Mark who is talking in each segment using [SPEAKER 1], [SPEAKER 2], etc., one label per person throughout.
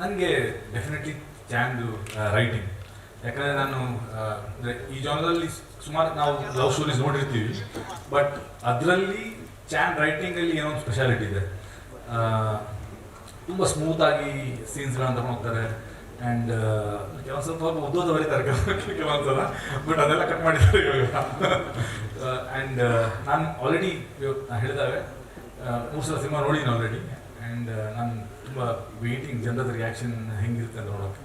[SPEAKER 1] ನನಗೆ definitely ಚಾಂದು writing ಯಾಕಂದರೆ ನಾನು ಅಂದರೆ ಈ ಜಾನದಲ್ಲಿ ಸುಮಾರು ನಾವು ಲವ್ ಸ್ಟೋರೀಸ್ ನೋಡಿರ್ತೀವಿ ಬಟ್ ಅದರಲ್ಲಿ ಚಾನ್ ರೈಟಿಂಗಲ್ಲಿ ಏನೋ ಒಂದು ಸ್ಪೆಷಾಲಿಟಿ ಇದೆ. ತುಂಬ ಸ್ಮೂತಾಗಿ ಸೀನ್ಸ್ಗಳನ್ನ ತಗೊಂಡು ಹೋಗ್ತಾರೆ. ಆ್ಯಂಡ್ ಕೆಲವೊಂದು ಸ್ವಲ್ಪ ಉದ್ದೋದು ಬರೀತಾರೆ, ಕೆಲವೊಂದ್ಸಲ ಬಟ್ ಅದೆಲ್ಲ ಕಟ್ ಮಾಡಿದ್ದಾರೆ ಇವಾಗ. ಆ್ಯಂಡ್ ನಾನು ಆಲ್ರೆಡಿ ಹೇಳಿದಾವೆ ಮೂರು ಸಲ ಸಿನಿಮಾ ನೋಡಿದ್ದೀನಿ ಆಲ್ರೆಡಿ ಆ್ಯಂಡ್ ನಾನು ತುಂಬ ವೇಟಿಂಗ್ ಜನರದ ರಿಯಾಕ್ಷನ್ ಹೆಂಗಿರುತ್ತೆ ಅಂತ ನೋಡೋಕೆ.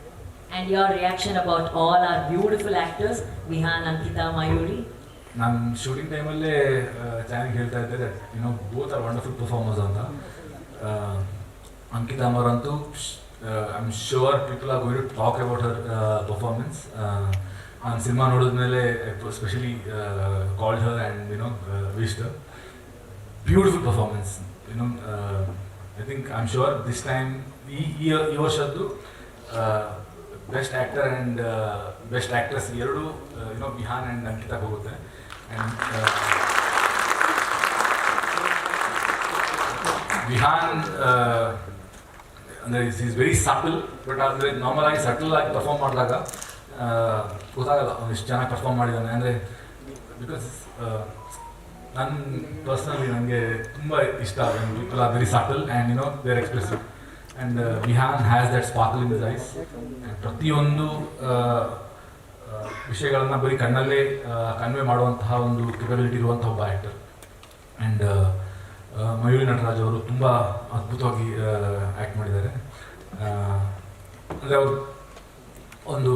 [SPEAKER 2] And your reaction about all our beautiful actors, Ankita Ankita, Mayuri.
[SPEAKER 1] ನಾನು ಶೂಟಿಂಗ್ ಟೈಮಲ್ಲೇ ಚಾನೆಲ್ ಹೇಳ್ತಾ ಇದ್ದೆ you know both are wonderful performers ಅಂತ. ಅಂಕಿತಾ ಅವರಂತೂ I am sure people are going to talk about her performance ನಾನು ಸಿನಿಮಾ ನೋಡಿದ್ಮೇಲೆ specially called her and you know wished beautiful performance you know I think I am sure this time ಈ ಈ ವರ್ಷದ್ದು best actor and best actress ಎರಡು you know Bihan and ಅಂಕಿತಾಗೆ ಹೋಗುತ್ತೆ. And Vihan ಅಂದರೆ is is very subtle but ಆದರೆ normal ಆಗಿ subtle ಆಗಿ ಪರ್ಫಾರ್ಮ್ ಮಾಡಿದಾಗ ಗೊತ್ತಾಗಲ್ಲ ಅವ್ನು ಎಷ್ಟು ಚೆನ್ನಾಗಿ ಪರ್ಫಾರ್ಮ್ ಮಾಡಿದ್ದಾನೆ. ಅಂದರೆ ಬಿಕಾಸ್ ನನ್ನ ಪರ್ಸ್ನಲಿ ನನಗೆ ತುಂಬ ಇಷ್ಟ people are very subtle and you know they're expressive and Vihaan has that sparkle in this eyes ಪ್ರತಿಯೊಂದು ವಿಷಯಗಳನ್ನು ಬರೀ ಕಣ್ಣಲ್ಲೇ ಕನ್ವೆ ಮಾಡುವಂತಹ ಒಂದು ಕೆಪಬಿಲಿಟಿ ಇರುವಂಥ ಒಬ್ಬ ಆ್ಯಕ್ಟರ್ ಆ್ಯಂಡ್ ಮಯೂರಿ ನಟರಾಜ್ ಅವರು ತುಂಬ ಅದ್ಭುತವಾಗಿ ಆ್ಯಕ್ಟ್ ಮಾಡಿದ್ದಾರೆ. ಅಂದರೆ ಅವರು ಒಂದು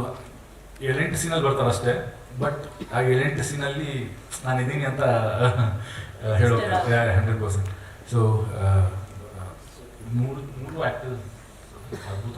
[SPEAKER 1] ಏಳೆಂಟು ಸೀನಲ್ಲಿ ಬರ್ತಾರೆ ಅಷ್ಟೇ ಬಟ್ ಆ ಏಳೆಂಟು ಸೀನಲ್ಲಿ ನಾನು ಇದ್ದೀನಿ ಅಂತ ಹೇಳೋ ಹಂಡ್ರೆಡ್ ಪರ್ಸೆಂಟ್. ಸೊ ಮೂರು ಮೂರು ಆ್ಯಕ್ಟರ್ ಅದ್ಭುತ.